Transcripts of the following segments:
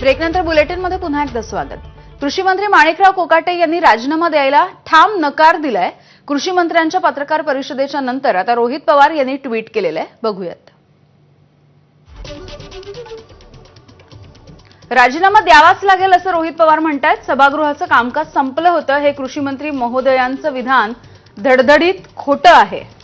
ब्रेकनंतर बुलेटिनमध्ये पुन्हा एकदा स्वागत. कृषी मंत्री माणिकराव कोकाटे यांनी राजीनामा द्यायला ठाम नकार दिलाय. कृषी मंत्र्यांच्या पत्रकार परिषदेच्या नंतर आता रोहित पवार यांनी ट्विट केलेलं आहे. बघूयात. राजीनामा द्यावाच लागेल असं रोहित पवार म्हणतायत. सभागृहाचं कामकाज संपलं होतं. हे कृषी मंत्री महोदयांचं विधान धडधडीत खोटं आहे.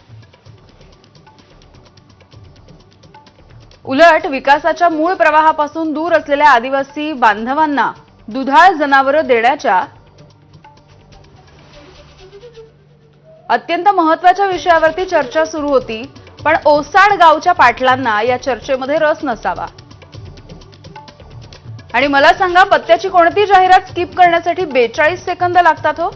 उलट विकासाच्या मूळ प्रवाहापासून दूर असलेल्या आदिवासी बांधवांना दुधाळ जनावरं देण्याच्या अत्यंत महत्त्वाच्या विषयावरती चर्चा सुरू होती पण ओसाड गावच्या पाटलांना या चर्चेमध्ये रस नसावा. आणि मला सांगा पत्त्याची कोणती जाहिरात स्किप करण्यासाठी बेचाळीस सेकंद लागतात हो?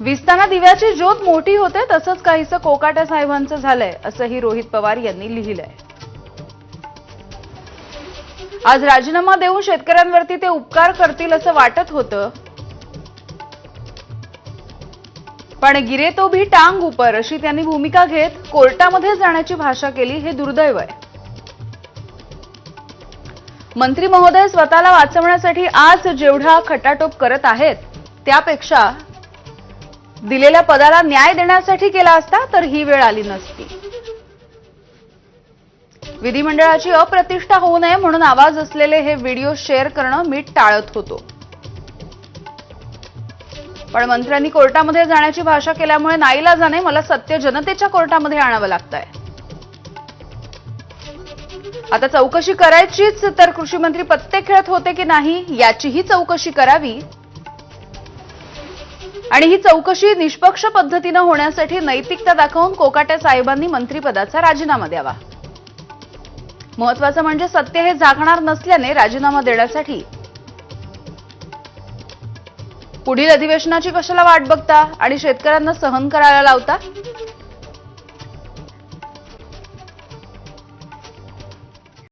विसताना दिव्याची ज्योत मोठी होते तसंच काहीसं कोकाट्या साहेबांचं झालंय असंही रोहित पवार यांनी लिहिलंय. आज राजीनामा देऊन शेतकऱ्यांवरती ते उपकार करतील असं वाटत होतं. पण गिरे तो भी टांग उपर अशी त्यांनी भूमिका घेत कोर्टामध्ये जाण्याची भाषा केली हे दुर्दैव आहे. मंत्री महोदय स्वतःला वाचवण्यासाठी आज जेवढा खटाटोप करत आहेत त्यापेक्षा दिलेल्या पदाला न्याय देण्यासाठी केला असता तर ही वेळ आली नसती. विधिमंडळाची अप्रतिष्ठा होऊ नये म्हणून आवाज असलेले हे व्हिडिओ शेअर करणं मी टाळत होतो. पण मंत्र्यांनी कोर्टामध्ये जाण्याची भाषा केल्यामुळे नाईलाजाने मला सत्य जनतेच्या कोर्टामध्ये आणावं लागतंय. आता चौकशी करायचीच तर कृषी मंत्री पत्ते खेळत होते की नाही याचीही चौकशी करावी आणि ही चौकशी निष्पक्ष पद्धतीनं होण्यासाठी नैतिकता दाखवून कोकाटे साहेबांनी मंत्रिपदाचा राजीनामा द्यावा. महत्वाचं म्हणजे सत्य हे झाकणार नसल्याने राजीनामा देण्यासाठी. पुढील अधिवेशनाची कशाला वाट बघता? आणि शेतकऱ्यांना सहन करायला लावता?